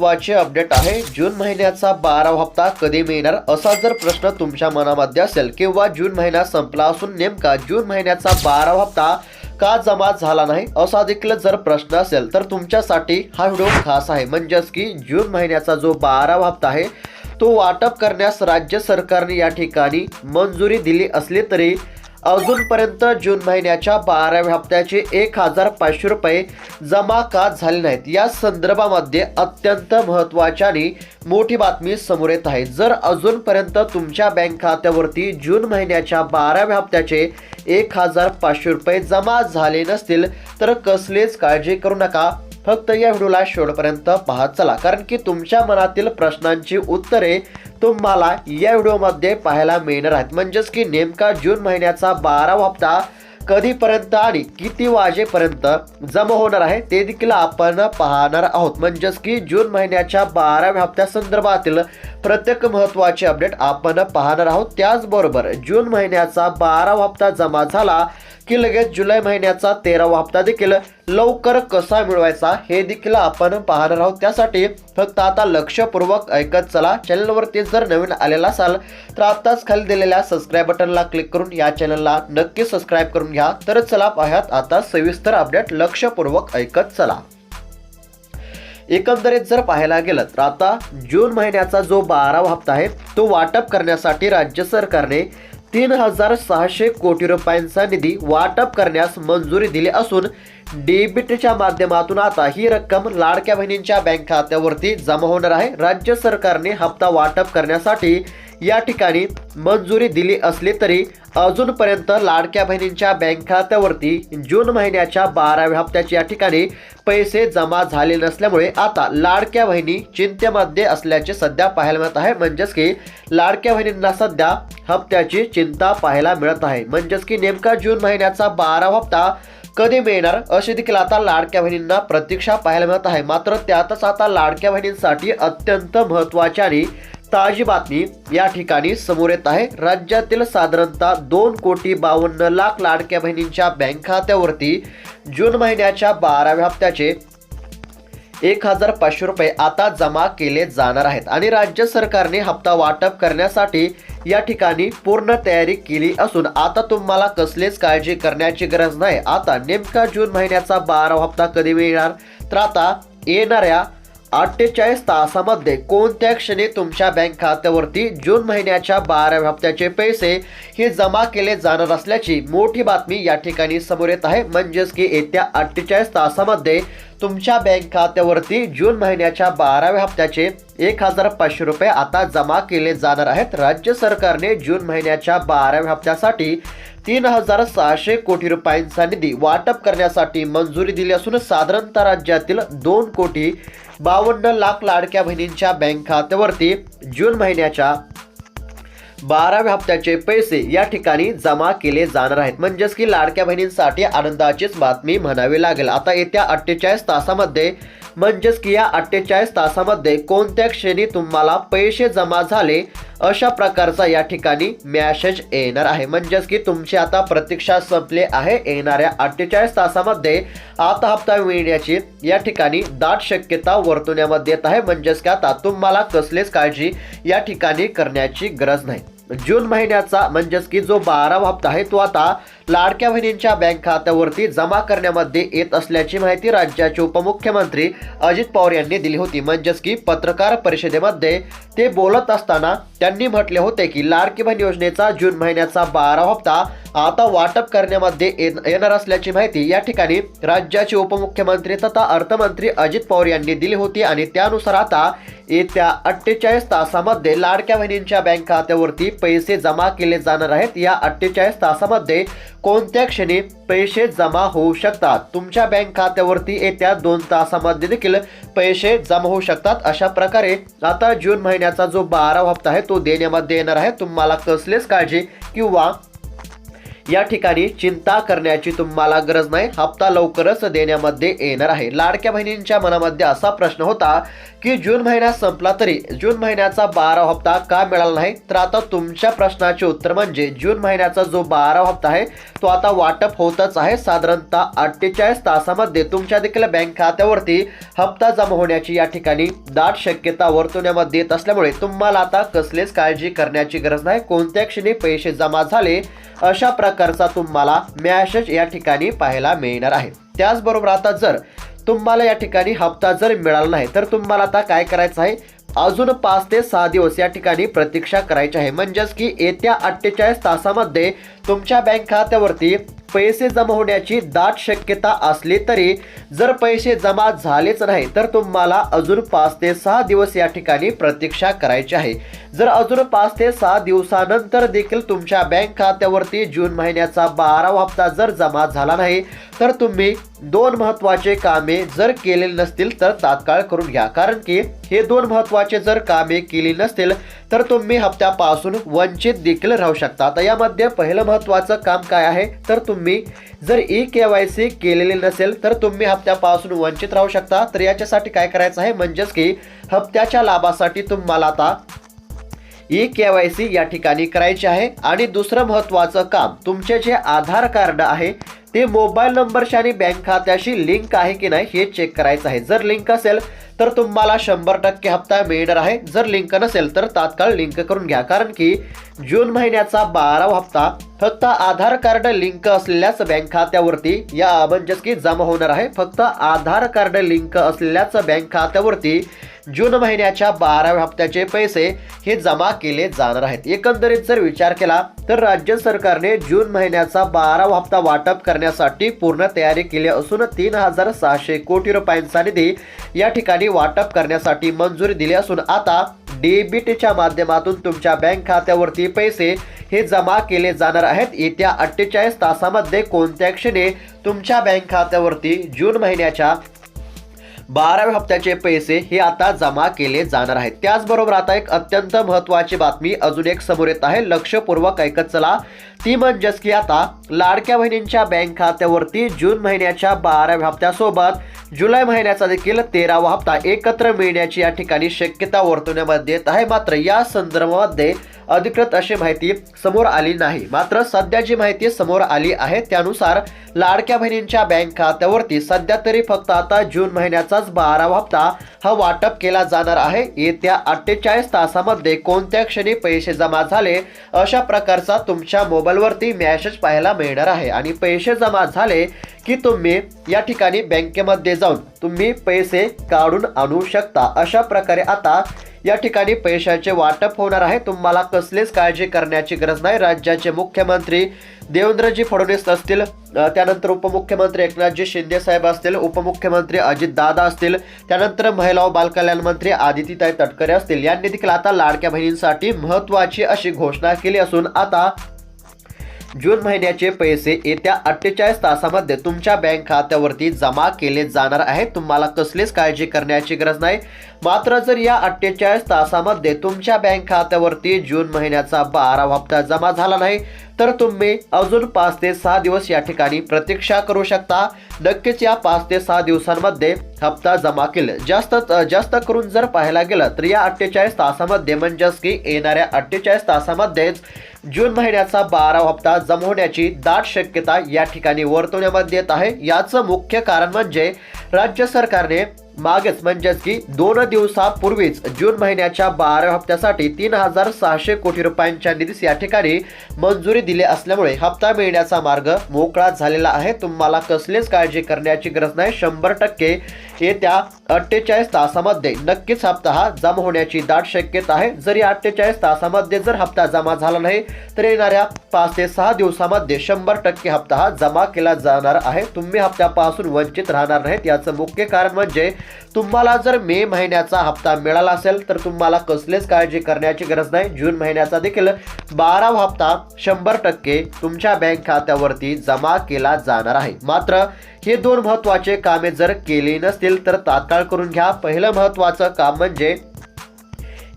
महत्त्वाचे अपडेट आहे. जून महिन्याचा बारावा हप्ता कधी मिळणार? असा जर प्रश्न तुमच्या मनामध्ये असेल किंवा जून महिना संपला असून नेमका जून महिन्याचा बारावा हप्ता का जमा झाला नाही? असा देखील जर प्रश्न असेल तर तुमच्यासाठी हा व्हिडिओ खास आहे. म्हणजेच की जून महिन्याचा जो बारावा हप्ता आहे तो वाटप करण्यास राज्य सरकारने या ठिकाणी मंजुरी दिली असली तरी अजूनपर्यंत जून महिन्याच्या बाराव्या हप्त्याचे एक हजार पाचशे रुपये जमा का झाले नाहीत? या संदर्भामध्ये अत्यंत महत्त्वाची आणि मोठी बातमी समोर येत आहे. जर अजूनपर्यंत तुमच्या बँक खात्यावरती जून महिन्याच्या बाराव्या हप्त्याचे एक हजार पाचशे रुपये जमा झाले नसतील तर कसलेच काळजी करू नका. फक्त या व्हिडिओला शेवटपर्यंत पाहत चला. कारण की तुमच्या मनातील प्रश्नांची उत्तरे तुम्हाला या व्हिडिओमध्ये पाहायला मिळणार आहेत. म्हणजेच की नेमका जून महिन्याचा बारावा हप्ता कधीपर्यंत आणि किती वाजेपर्यंत जमा होणार आहे ते देखील आपण पाहणार आहोत. म्हणजेच की जून महिन्याच्या बाराव्या हप्त्या संदर्भातील प्रत्येक महत्त्वाचे अपडेट आपण पाहणार आहोत. त्याचबरोबर जून महिन्याचा बारावा हप्ता जमा झाला की लगेच जुलै महिन्याचा तेरावा हप्ता देखील लवकर कसा मिळवायचा हे देखील आपण पाहणार आहोत. त्यासाठी फक्त आता लक्षपूर्वक ऐकत चला. चॅनलवरती जर नवीन आलेला असाल तर आत्ताच खाली दिलेल्या सबस्क्राईब बटनला क्लिक करून या चॅनलला नक्की सबस्क्राईब करून घ्या. तर चला पाहत आता सविस्तर अपडेट. लक्षपूर्वक ऐकत चला. एकंदरीत जर पाहायला गेलं तर आता जून महिन्याचा जो बारावा हप्ता आहे तो वाटप करण्यासाठी राज्य सरकारने तीन हजार सहाशे कोटी रुपयांचा निधी वाटप करण्यास मंजुरी दिली असून डेबिटच्या माध्यमातून आता ही रक्कम लाडक्या बहिणींच्या बँक खात्यावरती जमा होणार आहे. राज्य सरकारने हप्ता वाटप करण्यासाठी या ठिकाणी मंजुरी दिली असली तरी अजूनपर्यंत लाडक्या बहिणींच्या बँक खात्यावरती जून महिन्याच्या बाराव्या हप्त्याचे या ठिकाणी पैसे जमा झाले नसल्यामुळे आता लाडक्या बहिणी चिंतेमध्ये असल्याचे सध्या पाहायला मिळत आहे. म्हणजेच की लाडक्या बहिणींना सध्या हप्त्याची चिंता पाहायला मिळत आहे. म्हणजेच की नेमका जून महिन्याचा बारावा हप्ता कधी मिळणार अशी देखील आता लाडक्या बहिणींना प्रतीक्षा पाहायला मिळत आहे. मात्र त्यातच आता लाडक्या बहिणींसाठी अत्यंत महत्त्वाच्या आणि ताजी बातमी या ठिकाणी समोर येत आहे. राज्यातील साधारणतः दोन कोटी बावन्न लाख लाडक्या बहिणींच्या बँक खात्यावरती जून महिन्याच्या बाराव्या हप्त्याचे एक हजार पाचशे रुपये आता जमा केले जाणार आहेत आणि राज्य सरकारने हप्ता वाटप करण्यासाठी या ठिकाणी पूर्ण तयारी केली असून आता तुम्हाला कसलीच काळजी करण्याची गरज नाही. आता नेमका जून महिन्याचा बारावा हप्ता कधी मिळणार? तर आता येणाऱ्या अठ्ठेचाळीस तासामध्ये कोणत्या क्षणी तुमच्या बँक खात्यावरती जून महिन्याच्या बाराव्या हप्त्याचे पैसे हे जमा केले जाणार असल्याची मोठी बातमी या ठिकाणी समोर येत आहे. म्हणजेच की येत्या अठ्ठेचाळीस तासामध्ये तुमच्या बँक खात्यावरती जून महिन्याच्या बाराव्या हप्त्याचे एक हजार पाचशे रुपये आता जमा केले जाणार आहेत. राज्य सरकारने जून महिन्याच्या बाराव्या हप्त्यासाठी तीन हजार सहाशे कोटी रुपयांचा निधी वाटप करण्यासाठी मंजुरी दिली असून साधारणतः राज्यातील दोन कोटी बावन्न लाख लाडक्या बहिणींच्या बँक खात्यावरती जून महिन्याच्या बाराव्या हप्त्याचे पैसे या ठिकाणी जमा केले जाणार आहेत. म्हणजेच की लाडक्या बहिणींसाठी आनंदाचीच बातमी म्हणावी लागेल. आता येत्या अठ्ठेचाळीस तासामध्ये म्हणजेच की या अठ्ठेचाळीस तासामध्ये कोणत्या क्षणी तुम्हाला पैसे जमा झाले अशा प्रकारचा या ठिकाणी मॅसेज येणार आहे. म्हणजेच की तुमची आता प्रतीक्षा संपली आहे. येणाऱ्या अठ्ठेचाळीस तासामध्ये आता हप्ता मिळण्याची या ठिकाणी दाट शक्यता वर्तवण्यामध्ये येत आहे. म्हणजेच की आता तुम्हाला कसलीच काळजी या ठिकाणी करण्याची गरज नाही. जून महिन्याचा म्हणजेच की जो बारावा हप्ता आहे तो आता लाडक्या बहिणींच्या बँक खात्यावरती जमा करण्यामध्ये येत असल्याची माहिती राज्याचे उपमुख्यमंत्री अजित पवार यांनी दिली होती. म्हणजेच की पत्रकार परिषदेमध्ये ते बोलत असताना त्यांनी म्हटले होते की लाडकी बहीण योजनेचा जून महिन्याचा बारावा हप्ता आता वाटप करण्यामध्ये येणार असल्याची माहिती या ठिकाणी राज्याचे उपमुख्यमंत्री तथा अर्थमंत्री अजित पवार यांनी दिली होती आणि त्यानुसार आता येत्या अठ्ठेचाळीस तासामध्ये लाडक्या बहिणींच्या बँक खात्यावरती पैसे जमा केले जाणार आहेत. या अठ्ठेचाळीस तासामध्ये कोणत्या क्षणी पैसे जमा होऊ शकतात? तुमच्या बँक खात्यावरती येत्या दोन तासामध्ये देखील पैसे जमा होऊ शकतात. अशा प्रकारे आता जून महिन्याचा जो बारावा हप्ता आहे तो देण्यामध्ये येणार आहे. तुम्हाला कसलेच काळजी किंवा या ठिकाणी चिंता करण्याची तुम्हाला गरज नाही. हप्ता लवकरच देण्यामध्ये येणार आहे. लाडक्या बहिणींच्या मनामध्ये असा प्रश्न होता की जून महिना संपला तरी जून महिन्याचा बारा हप्ता का मिळाला नाही? तर आता तुमच्या प्रश्नाचे उत्तर म्हणजे जून महिन्याचा जो बारा हप्ता आहे तो आता वाटप होतच आहे. साधारणतः अठ्ठेचाळीस तासामध्ये तुमच्या देखील बँक खात्यावरती हप्ता जमा होण्याची या ठिकाणी दाट शक्यता वर्तवण्यामध्ये येत असल्यामुळे तुम्हाला आता कसलीच काळजी करण्याची गरज नाही. कोणत्या क्षणी पैसे जमा झाले अशा प्रकारचा तुम्हाला मॅसेज या ठिकाणी पाहायला मिळणार आहे. त्याचबरोबर आता जर तुम्हाला या ठिकाणी हप्ता जर मिळाला नाही तर तुम्हाला आता काय करायचं आहे? अजून पाच ते सहा दिवस या ठिकाणी प्रतीक्षा करायची आहे. म्हणजेच की येत्या अठ्ठेचाळीस तासामध्ये तुमच्या बँक खात्यावरती पैसे जमा होण्याची दाट शक्यता असली तरी जर पैसे जमा झालेच नाही तर तुम्हाला अजून पाच ते सहा दिवस या ठिकाणी प्रतीक्षा करायची आहे. जर अजून पाच ते सहा दिवसानंतर देखील तुमच्या बँक खात्यावरती जून महिन्याचा बारावा हप्ता जर जमा झाला नाही तर तुम्ही दोन महत्त्वाचे कामे जर केलेली नसतील तर तात्काळ करून घ्या. कारण की हे दोन महत्त्वाचे जर कामे केली नसतील तर तुम्ही हप्त्यापासून वंचित देखील राहू शकता. यामध्ये पहिलं महत्त्वाचं काम काय आहे? तर तुम्ही तुम्ही जर ई के वाय सी केलेली नसेल तर तुम्ही हप्त्यापासून वंचित राहू शकता. तर याच्यासाठी काय करायचं आहे? म्हणजेच की हप्त्याच्या लाभासाठी तुम्हाला आता ई के वाय सी या ठिकाणी करायची आहे. आणि दुसरं महत्त्वाचं काम तुमचे जे आधार कार्ड आहे ते मोबाईल नंबरशी आणि बँक खात्याशी लिंक आहे की नाही हे चेक करायचं आहे. जर लिंक असेल तर तुम्हाला शंभर टक्के हप्ता मिळणार आहे. जर लिंक नसेल तर तात्काळ लिंक करून घ्या. कारण की जून महिन्याचा बारावा हप्ता फक्त आधार कार्ड लिंक असलेल्याच बँक खात्यावरती या म्हणजेच की जमा होणार आहे. फक्त आधार कार्ड लिंक असलेल्याच बँक खात्यावरती जून महिन्याच्या बाराव्या हप्त्याचे पैसे हे जमा केले जाणार आहेत. एकंदरीत जर विचार केला तर राज्य सरकारने जून महिन्याचा बारावा हप्ता वाटप करण्यासाठी पूर्ण तयारी केली असून तीन हजार सहाशे कोटी रुपयांचा निधी या ठिकाणी वाटप करण्यासाठी मंजुरी दिली असून आता डेबिटच्या माध्यमातून तुमच्या बँक खात्यावरती पैसे हे जमा केले जाणार आहेत. येत्या अठ्ठेचाळीस तासामध्ये कोणत्या क्षणी तुमच्या बँक खात्यावरती जून महिन्याच्या बाराव्या हप्त्याचे पैसे हे आता जमा केले जाणार आहेत. त्याचबरोबर आता एक अत्यंत महत्त्वाची बातमी अजून एक समोर येत आहे. लक्षपूर्वक ऐकत चला. ती म्हणजेच की आता लाडक्या बहिणींच्या बँक खात्यावरती जून महिन्याच्या बाराव्या हप्त्यासोबत जुलै महिन्याचा देखील तेरावा हप्ता एकत्र मिळण्याची या ठिकाणी शक्यता वर्तवण्यामध्ये येत आहे. मात्र या संदर्भामध्ये अधिकृत अशी माहिती समोर आली नाही. मात्र सध्या जी माहिती समोर आली आहे त्यानुसार लाडक्या बहिणींच्या बँक खात्यावरती सध्या तरी फक्त आता जून महिन्याचाच बारावा हप्ता हा वाटप केला जाणार आहे. येत्या अठ्ठेचाळीस तासामध्ये कोणत्या क्षणी पैसे जमा झाले अशा प्रकारचा तुमच्या मोबाईलवरती मॅसेज पाहायला मिळणार आहे. आणि पैसे जमा झाले की तुम्ही या ठिकाणी बँकेमध्ये जाऊन तुम्ही पैसे काढून आणू शकता. अशा प्रकारे आता या ठिकाणी पैशाचे वाटप होणार आहे. तुम्हाला कसलीच काळजी करण्याची गरज नाही. राज्याचे मुख्यमंत्री देवेंद्रजी फडणवीस असतील त्यानंतर उपमुख्यमंत्री एकनाथजी शिंदे साहेब असतील उपमुख्यमंत्री अजित दादा असतील त्यानंतर महिला व बालकल्याण मंत्री आदितीताई तटकरे असतील. यांनी देखील आता लाडक्या बहिणींसाठी महत्त्वाची अशी घोषणा केली असून आता जून महिन्याचे पैसे येत्या अठ्ठेचाळीस तासामध्ये तुमच्या बँक खात्यावरती जमा केले जाणार आहे. तुम्हाला कसलीच काळजी करण्याची गरज नाही. मात्र जर या अठ्ठेचाळीस तासामध्ये तुमच्या बँक खात्यावरती जून महिन्याचा बारा हप्ता जमा झाला नाही तर तुम्ही अजून पाच ते सहा दिवस या ठिकाणी प्रतीक्षा करू शकता. नक्कीच या पाच ते सहा दिवसांमध्ये हप्ता जमा केले. जास्त जास्त करून जर पाहायला गेलं तर या अठ्ठेचाळीस तासामध्ये म्हणजेच की येणाऱ्या अठ्ठेचाळीस तासामध्येच जून महिन्याचा बारा हप्ता जमा होण्याची दाट शक्यता या ठिकाणी वर्तवण्यामध्ये येत आहे. याचं मुख्य कारण म्हणजे राज्य सरकारने मागेच म्हणजेच की दोन दिवसापूर्वीच जून महिन्याच्या बारा हप्त्यासाठी तीन हजार सहाशे कोटी रुपयांच्या निधीस या ठिकाणी मंजुरी दिली असल्यामुळे हप्ता मिळण्याचा मार्ग मोकळा झालेला आहे. तुम्हाला कसलीच काळजी करण्याची गरज नाही. शंभर टक्के येत्या अठ्ठेचाळीस तासामध्ये नक्कीच हप्ता हा जमा होण्याची दाट शक्यता आहे. जरी अठ्ठेचाळीस तासामध्ये जर हप्ता जमा झाला नाही तर येणाऱ्या पाच ते सहा दिवसामध्ये शंभर टक्के हप्ता हा जमा केला जाणार आहे. तुम्ही हप्त्यापासून वंचित राहणार नाहीत. याचं मुख्य कारण म्हणजे तुम्हाला जर मे महिन्याचा हप्ता मिळाला असेल तर तुम्हाला कसलीच काळजी करण्याची गरज नाही. जून महिन्याचा देखील बारावा हप्ता शंभर टक्के तुमच्या बँक खात्यावरती जमा केला जाणार आहे. मात्र हे दोन महत्त्वाचे कामे जर केली नसतील तर तात्काळ करून घ्या. पहिलं महत्त्वाचं काम म्हणजे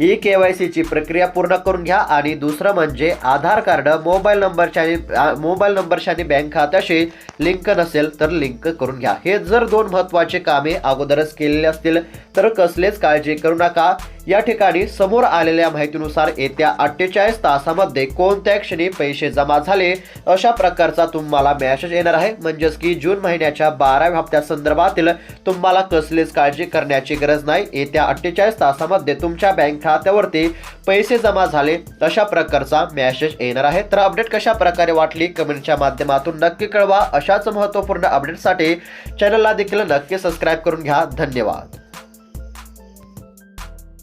ई के वाय सीची प्रक्रिया पूर्ण करून घ्या आणि दुसरं म्हणजे आधार कार्ड मोबाईल नंबरच्या मोबाईल नंबरच्या बँक खात्याशी लिंक नसेल तर लिंक करून घ्या. हे जर दोन महत्त्वाचे कामे अगोदरच केलेले असतील तर कसलेच काळजी करू नका. या ठिकाणी समोर आलेल्या माहितीनुसार येत्या अठ्ठेचाळीस तासामध्ये कोणत्या क्षणी पैसे जमा झाले अशा प्रकारचा तुम्हाला मेसेज येणार आहे. म्हणजेच की जून महिन्याच्या बाराव्या हप्त्या संदर्भातील तुम्हाला कसलीच काळजी करण्याची गरज नाही. येत्या अठ्ठेचाळीस तासामध्ये तुमच्या बँक खात्यावरती पैसे जमा झाले अशा प्रकारचा मेसेज येणार आहे. तर अपडेट कशा प्रकारे वाटली? कमेंटच्या माध्यमातून नक्की कळवा. अशाच महत्त्वपूर्ण अपडेटसाठी चॅनलला देखील नक्की सबस्क्राईब करून घ्या. धन्यवाद.